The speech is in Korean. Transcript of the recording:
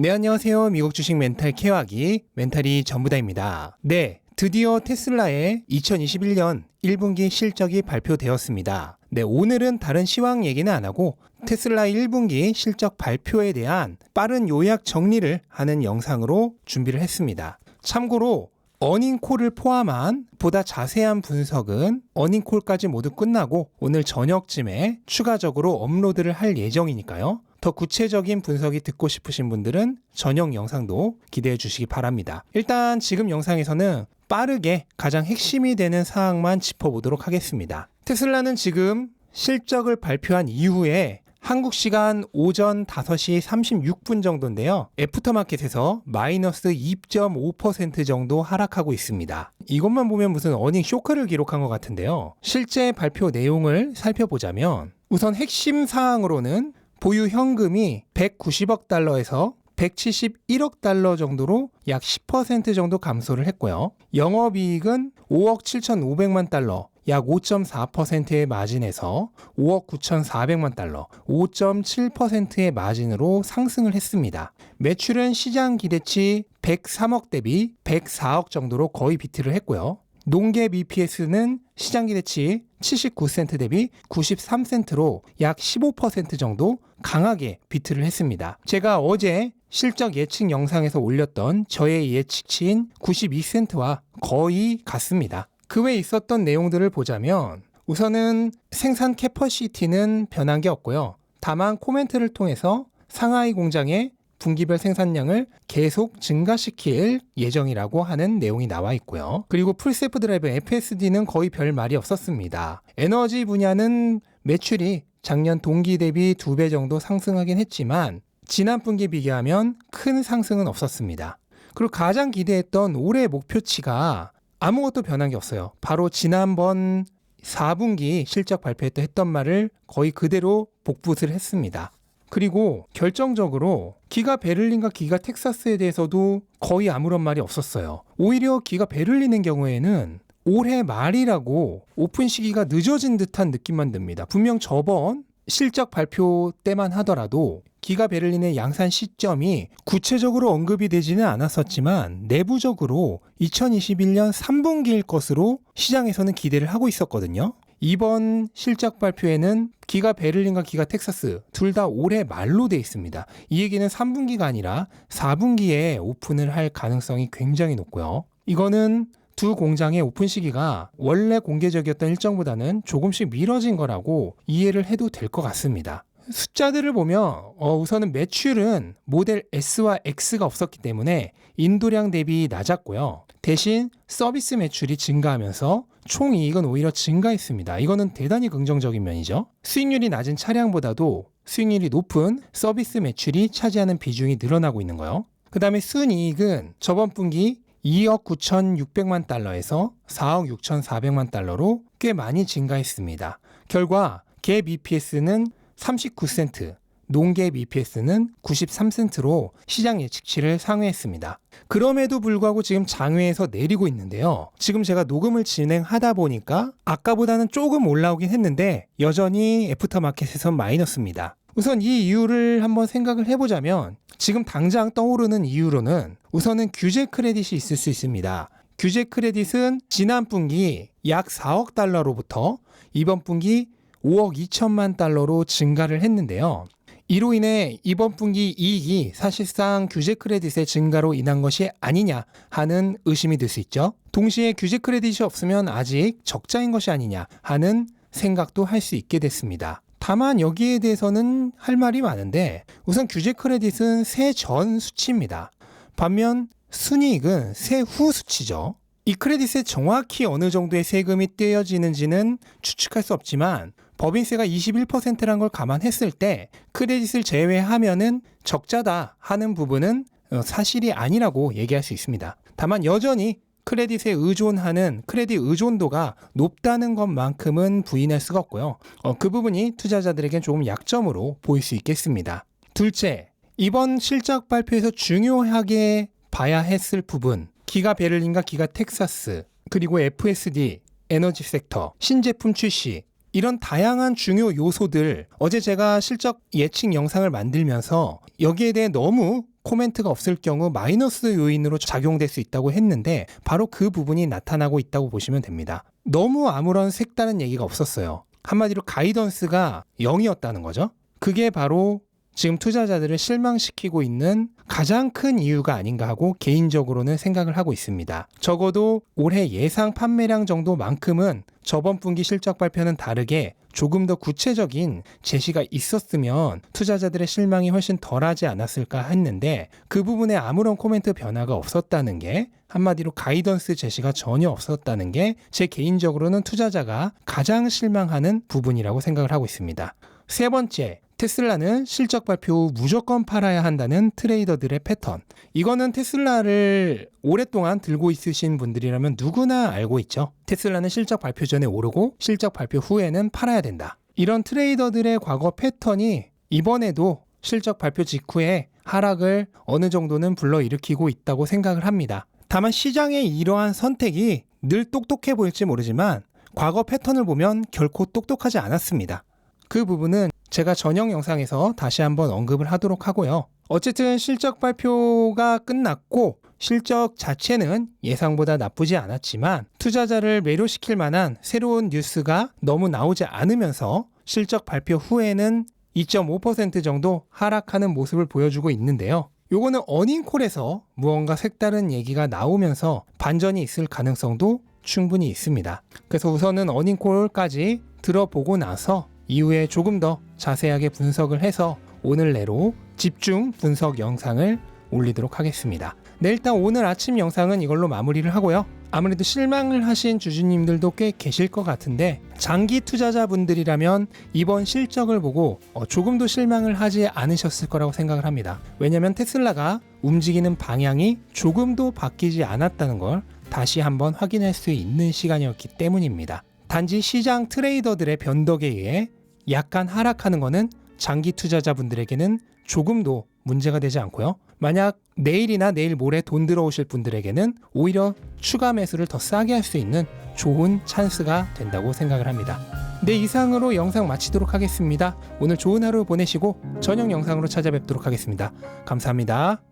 네, 안녕하세요. 미국 주식 멘탈 케어하기 멘탈이 전부다입니다. 네, 드디어 테슬라의 2021년 1분기 실적이 발표되었습니다. 네, 오늘은 다른 시황 얘기는 안 하고 테슬라 1분기 실적 발표에 대한 빠른 요약 정리를 하는 영상으로 준비를 했습니다. 참고로 어닝콜을 포함한 보다 자세한 분석은 어닝콜까지 모두 끝나고 오늘 저녁쯤에 추가적으로 업로드를 할 예정이니까요. 더 구체적인 분석이 듣고 싶으신 분들은 저녁 영상도 기대해 주시기 바랍니다. 일단 지금 영상에서는 빠르게 가장 핵심이 되는 사항만 짚어보도록 하겠습니다. 테슬라는 지금 실적을 발표한 이후에 한국 시간 오전 5시 36분 정도인데요. 애프터마켓에서 마이너스 2.5% 정도 하락하고 있습니다. 이것만 보면 무슨 어닝 쇼크를 기록한 것 같은데요. 실제 발표 내용을 살펴보자면 우선 핵심 사항으로는 보유 현금이 190억 달러에서 171억 달러 정도로 약 10% 정도 감소를 했고요. 영업이익은 5억 7,500만 달러, 약 5.4%의 마진에서 5억 9,400만 달러, 5.7%의 마진으로 상승을 했습니다. 매출은 시장 기대치 103억 대비 104억 정도로 거의 비트를 했고요. 농계 EPS는 시장 기대치 79센트 대비 93센트로 약 15% 정도 강하게 비트를 했습니다. 제가 어제 실적 예측 영상에서 올렸던 저의 예측치인 92센트와 거의 같습니다. 그 외에 있었던 내용들을 보자면 우선은 생산 캐퍼시티는 변한 게 없고요. 다만 코멘트를 통해서 상하이 공장의 분기별 생산량을 계속 증가시킬 예정이라고 하는 내용이 나와 있고요. 그리고 풀세프 드라이브 FSD는 거의 별 말이 없었습니다. 에너지 분야는 매출이 작년 동기 대비 두 배 정도 상승하긴 했지만 지난 분기에 비교하면 큰 상승은 없었습니다. 그리고 가장 기대했던 올해 목표치가 아무것도 변한 게 없어요. 바로 지난번 4분기 실적 발표했던 했던 말을 거의 그대로 복붙을 했습니다. 그리고 결정적으로 기가 베를린과 기가 텍사스에 대해서도 거의 아무런 말이 없었어요. 오히려 기가 베를린의 경우에는 올해 말이라고 오픈 시기가 늦어진 듯한 느낌만 듭니다. 분명 저번 실적 발표 때만 하더라도 기가 베를린의 양산 시점이 구체적으로 언급이 되지는 않았었지만 내부적으로 2021년 3분기일 것으로 시장에서는 기대를 하고 있었거든요. 이번 실적 발표에는 기가 베를린과 기가 텍사스 둘 다 올해 말로 돼 있습니다. 이 얘기는 3분기가 아니라 4분기에 오픈을 할 가능성이 굉장히 높고요. 이거는 두 공장의 오픈 시기가 원래 공개적이었던 일정보다는 조금씩 미뤄진 거라고 이해를 해도 될 것 같습니다. 숫자들을 보면 어, 우선은 매출은 모델 S와 X가 없었기 때문에 인도량 대비 낮았고요. 대신 서비스 매출이 증가하면서 총이익은 오히려 증가했습니다. 이거는 대단히 긍정적인 면이죠. 수익률이 낮은 차량보다도 수익률이 높은 서비스 매출이 차지하는 비중이 늘어나고 있는 거예요. 그 다음에 순이익은 저번 분기 2억 9,600만 달러에서 4억 6,400만 달러로 꽤 많이 증가했습니다. 결과 갭 EPS는 39센트, 농갭 EPS는 93센트로 시장 예측치를 상회했습니다. 그럼에도 불구하고 지금 장외에서 내리고 있는데요. 지금 제가 녹음을 진행하다 보니까 아까보다는 조금 올라오긴 했는데 여전히 애프터마켓에선 마이너스입니다. 우선 이 이유를 한번 생각을 해보자면 지금 당장 떠오르는 이유로는 우선은 규제 크레딧이 있을 수 있습니다. 규제 크레딧은 지난 분기 약 4억 달러로부터 이번 분기 5억 2천만 달러로 증가를 했는데요. 이로 인해 이번 분기 이익이 사실상 규제 크레딧의 증가로 인한 것이 아니냐 하는 의심이 들 수 있죠. 동시에 규제 크레딧이 없으면 아직 적자인 것이 아니냐 하는 생각도 할 수 있게 됐습니다. 다만 여기에 대해서는 할 말이 많은데 우선 규제 크레딧은 세 전 수치입니다. 반면 순이익은 세후 수치죠. 이 크레딧에 정확히 어느 정도의 세금이 떼어지는지는 추측할 수 없지만 법인세가 21%란 걸 감안했을 때 크레딧을 제외하면은 적자다 하는 부분은 어, 사실이 아니라고 얘기할 수 있습니다. 다만 여전히 크레딧에 의존하는 크레딧 의존도가 높다는 것만큼은 부인할 수가 없고요. 어, 그 부분이 투자자들에겐 조금 약점으로 보일 수 있겠습니다. 둘째, 이번 실적 발표에서 중요하게 봐야 했을 부분, 기가 베를린과 기가 텍사스, 그리고 FSD, 에너지 섹터, 신제품 출시, 이런 다양한 중요 요소들 어제 제가 실적 예측 영상을 만들면서 여기에 대해 너무 코멘트가 없을 경우 마이너스 요인으로 작용될 수 있다고 했는데 바로 그 부분이 나타나고 있다고 보시면 됩니다. 너무 아무런 색다른 얘기가 없었어요. 한마디로 가이던스가 0이었다는 거죠. 그게 바로 지금 투자자들을 실망시키고 있는 가장 큰 이유가 아닌가 하고 개인적으로는 생각을 하고 있습니다. 적어도 올해 예상 판매량 정도만큼은 저번 분기 실적 발표는 다르게 조금 더 구체적인 제시가 있었으면 투자자들의 실망이 훨씬 덜하지 않았을까 했는데 그 부분에 아무런 코멘트 변화가 없었다는 게 한마디로 가이던스 제시가 전혀 없었다는 게 제 개인적으로는 투자자가 가장 실망하는 부분이라고 생각을 하고 있습니다. 세 번째, 테슬라는 실적 발표 후 무조건 팔아야 한다는 트레이더들의 패턴. 이거는 테슬라를 오랫동안 들고 있으신 분들이라면 누구나 알고 있죠. 테슬라는 실적 발표 전에 오르고 실적 발표 후에는 팔아야 된다. 이런 트레이더들의 과거 패턴이 이번에도 실적 발표 직후에 하락을 어느 정도는 불러일으키고 있다고 생각을 합니다. 다만 시장의 이러한 선택이 늘 똑똑해 보일지 모르지만 과거 패턴을 보면 결코 똑똑하지 않았습니다. 그 부분은 제가 전형 영상에서 다시 한번 언급을 하도록 하고요. 어쨌든 실적 발표가 끝났고 실적 자체는 예상보다 나쁘지 않았지만 투자자를 매료시킬 만한 새로운 뉴스가 너무 나오지 않으면서 실적 발표 후에는 2.5% 정도 하락하는 모습을 보여주고 있는데요. 요거는 어닝콜에서 무언가 색다른 얘기가 나오면서 반전이 있을 가능성도 충분히 있습니다. 그래서 우선은 어닝콜까지 들어보고 나서 이후에 조금 더 자세하게 분석을 해서 오늘 내로 집중 분석 영상을 올리도록 하겠습니다. 네, 일단 오늘 아침 영상은 이걸로 마무리를 하고요. 아무래도 실망을 하신 주주님들도 꽤 계실 것 같은데 장기 투자자분들이라면 이번 실적을 보고 어, 조금도 실망을 하지 않으셨을 거라고 생각을 합니다. 왜냐하면 테슬라가 움직이는 방향이 조금도 바뀌지 않았다는 걸 다시 한번 확인할 수 있는 시간이었기 때문입니다. 단지 시장 트레이더들의 변덕에 의해 약간 하락하는 것은 장기 투자자분들에게는 조금도 문제가 되지 않고요. 만약 내일이나 내일 모레 돈 들어오실 분들에게는 오히려 추가 매수를 더 싸게 할 수 있는 좋은 찬스가 된다고 생각을 합니다. 네, 이상으로 영상 마치도록 하겠습니다. 오늘 좋은 하루 보내시고 저녁 영상으로 찾아뵙도록 하겠습니다. 감사합니다.